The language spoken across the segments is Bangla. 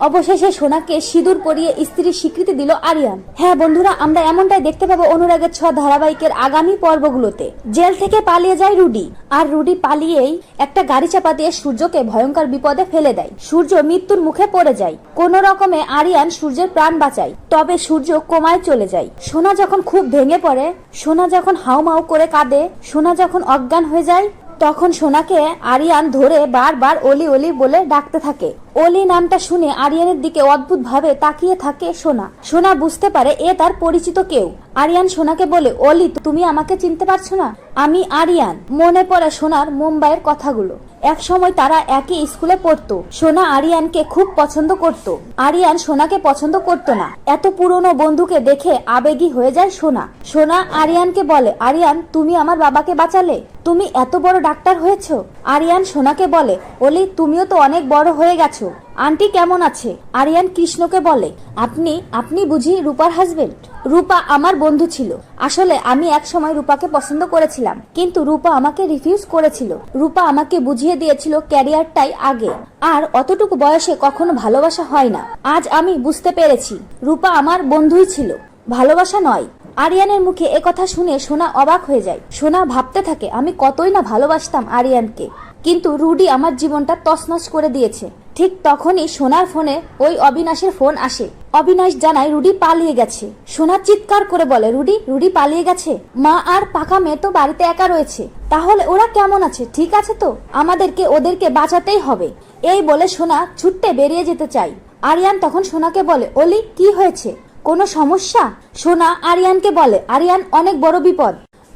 অবশেষে সোনাকে সিঁদুর পরিয়ে স্ত্রীর স্বীকৃতি দিল আরিয়ান। হ্যাঁ বন্ধুরা, আমরা এমনটাই দেখতে পাবো অনুরাগের ছ ধারাবাহিকের আগামী পর্বগুলোতে। জেল থেকে পালিয়ে যায় রুডি। আর রুডি পালিয়েই একটা গাড়ি চাপা দিয়ে সূর্যকে ভয়ঙ্কর বিপদে ফেলে দেয়। সূর্য মৃত্যুর মুখে পড়ে যায়। কোন রকমে আরিয়ান সূর্যের প্রাণ বাঁচায়। তবে সূর্য কোমায় চলে যায়। সোনা যখন খুব ভেঙে পড়ে, সোনা যখন হাউমাউ করে কাঁদে, সোনা যখন অজ্ঞান হয়ে যায়, তখন সোনাকে আরিয়ান ধরে বারবার অলি অলি বলে ডাকতে থাকে। অলি নামটা শুনে আরিয়ানের দিকে অদ্ভুত ভাবে তাকিয়ে থাকে সোনা। সোনা বুঝতে পারে এ তার পরিচিত কেউ। আরিয়ান সোনাকে বলে অলি তুমি আমাকে চিনতে পারছ না? আমি আরিয়ান। মনে পড়ে সোনার মুম্বাইয়ের কথাগুলো। এক সময় তারা একই স্কুলে পড়তো। সোনা আরিয়ানকে খুব পছন্দ করত। আরিয়ান সোনাকে পছন্দ করত না। এত পুরনো বন্ধুকে দেখে আবেগী হয়ে যায় সোনা। সোনা আরিয়ানকে বলে, আরিয়ান, তুমি আমার বাবাকে বাঁচালে? তুমি এত বড় ডাক্তার হয়েছো? আরিয়ান সোনাকে বলে অলি তুমিও তো অনেক বড় হয়ে গেছো। আন্টি কেমন আছে? আরিয়ান কৃষ্ণকে বলে, আপনি আপনি বুঝি রূপার হাজবেন্ড রূপা আমার বন্ধু ছিল। আসলে আমি এক সময় রূপাকে পছন্দ করেছিলাম, কিন্তু রূপা আমাকে রিফিউজ করেছিল। রূপা আমাকে বুঝিয়ে দিয়েছিল ক্যারিয়ারটাই আগে। আর অতটুকু বয়সে কখনো ভালোবাসা হয় না। আজ আমি বুঝতে পেরেছি, রূপা আমার বন্ধুই ছিল। ভালোবাসা নয়। আরিয়ানের মুখে কথা শুনে সোনা অবাক হয়ে যায়। সোনা ভাবতে থাকে, আমি কতই না ভালোবাসতাম আরিয়ানকে। কিন্তু রুডি আমার জীবনটা তছনছ করে দিয়েছে। ঠিক তখনই সোনার ফোনে ওই অবিনাশের ফোন আসে। অবিনাশ জানায়, রুডি পালিয়ে গেছে। সোনা চিৎকার করে বলে, রুডি রুডি পালিয়ে গেছে? মা আর পাকা মেয়ে তো বাড়িতে একা রয়েছে। তাহলে ওরা কেমন আছে? ঠিক আছে তো? আমাদেরকে, ওদেরকে বাঁচাতেই হবে। এই বলে সোনা ছুট্টে বেরিয়ে যেতে চাই আরিয়ান তখন সোনাকে বলে, অলি, কি হয়েছে? কোনো সমস্যা? সোনা আরিয়ানকে বলে, আরিয়ান, অনেক বড় বিপদ।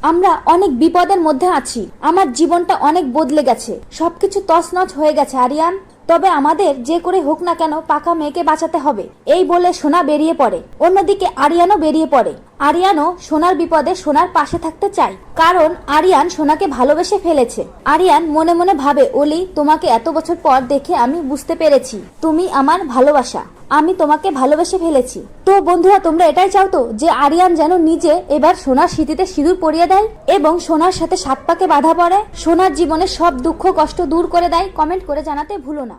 আমরা অনেক বিপদের মধ্যে আছি। আমার জীবনটা অনেক বদলে গেছে। সবকিছু তছনছ হয়ে গেছে, আরিয়ান। তবে আমাদের যে করে হোক না কেন পাকা মেয়েকে বাঁচাতে হবে। এই বলে সোনা বেরিয়ে পড়ে। অন্যদিকে আরিয়ানও বেরিয়ে পড়ে। আরিয়ানও সোনার বিপদে সোনার পাশে থাকতে চায়। কারণ আরিয়ান সোনাকে ভালোবেসে ফেলেছে। আরিয়ান মনে মনে ভাবে ওলি তোমাকে এত বছর পর দেখে আমি বুঝতে পেরেছি। তুমি আমার ভালোবাসা। আমি তোমাকে ভালোবেসে ফেলেছি। তো বন্ধুরা, তোমরা এটাই চাও তো যে আরিয়ান যেন নিজে এবার সোনার স্মৃতিতে সিঁদুর পরিয়ে দেয় এবং সোনার সাথে সাত পাকে বাধা পড়ে? সোনার জীবনে সব দুঃখ কষ্ট দূর করে দেয়, কমেন্ট করে জানাতে ভুলো না।